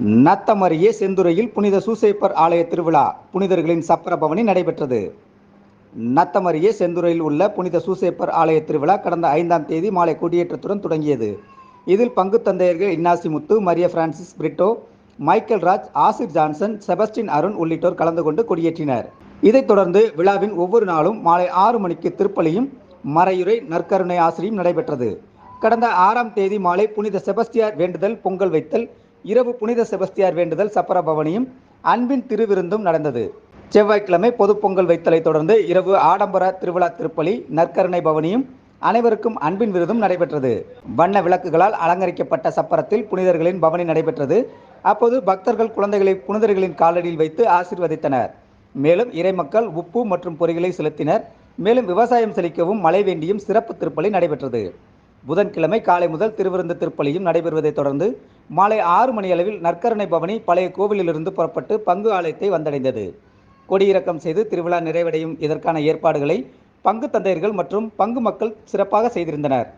நத்தமரியே செந்துறையில் புனித சூசேப்பர் ஆலய திருவிழா புனிதர்களின் சப்பர பவனி நடைபெற்றது. நத்தமரியே செந்துறையில் உள்ள புனித சூசேப்பர் ஆலய திருவிழா கடந்த ஐந்தாம் தேதி மாலை கொடியேற்றத்துடன் தொடங்கியது. இதில் பங்கு தந்தையர்கள் Innasi Muthu Maria Francis Britto Michael Raj Asir Johnson Sebastian Arun உள்ளிட்டோர் கலந்து கொண்டு கொடியேற்றினர். இதைத் தொடர்ந்து விழாவின் ஒவ்வொரு நாளும் மாலை ஆறு மணிக்கு திருப்பலியும் மறையுரை நற்கருணை ஆசிரியும் நடைபெற்றது. கடந்த ஆறாம் தேதி மாலை புனித செபஸ்டியார் வேண்டுதல் பொங்கல் வைத்தல் இரவு புனித செபஸ்தியார் வேண்டுதல் சப்பர பவனியும் அன்பின் திருவிருந்தும் நடந்தது. செவ்வாய்க்கிழமை பொது பொங்கல் வைத்தலை தொடர்ந்து இரவு ஆடம்பர திருவிழா திருப்பலி நற்கருணை பவனியும் அனைவருக்கும் அன்பின் விருதும் நடைபெற்றது. வண்ண விளக்குகளால் அலங்கரிக்கப்பட்ட சப்பரத்தில் புனிதர்களின் பவனி நடைபெற்றது. அப்போது பக்தர்கள் குழந்தைகளை புனிதர்களின் காலடியில் வைத்து ஆசிர்வதித்தனர். மேலும் இறைமக்கள் உப்பு மற்றும் பொறிகளை செலுத்தினர். மேலும் விவசாயம் செழிக்கவும் மழை வேண்டியும் சிறப்பு திருப்பலி நடைபெற்றது. புதன்கிழமை காலை முதல் திருவிருந்து திருப்பலியும் நடைபெறுவதைத் தொடர்ந்து மாலை ஆறு மணி அளவில் பவனி பழைய கோவிலிலிருந்து புறப்பட்டு பங்கு ஆலயத்தை வந்தடைந்தது. கொடியிறக்கம் செய்து திருவிழா நிறைவடையும் இதற்கான ஏற்பாடுகளை பங்கு தந்தையர்கள் மற்றும் பங்கு மக்கள் சிறப்பாக செய்திருந்தனர்.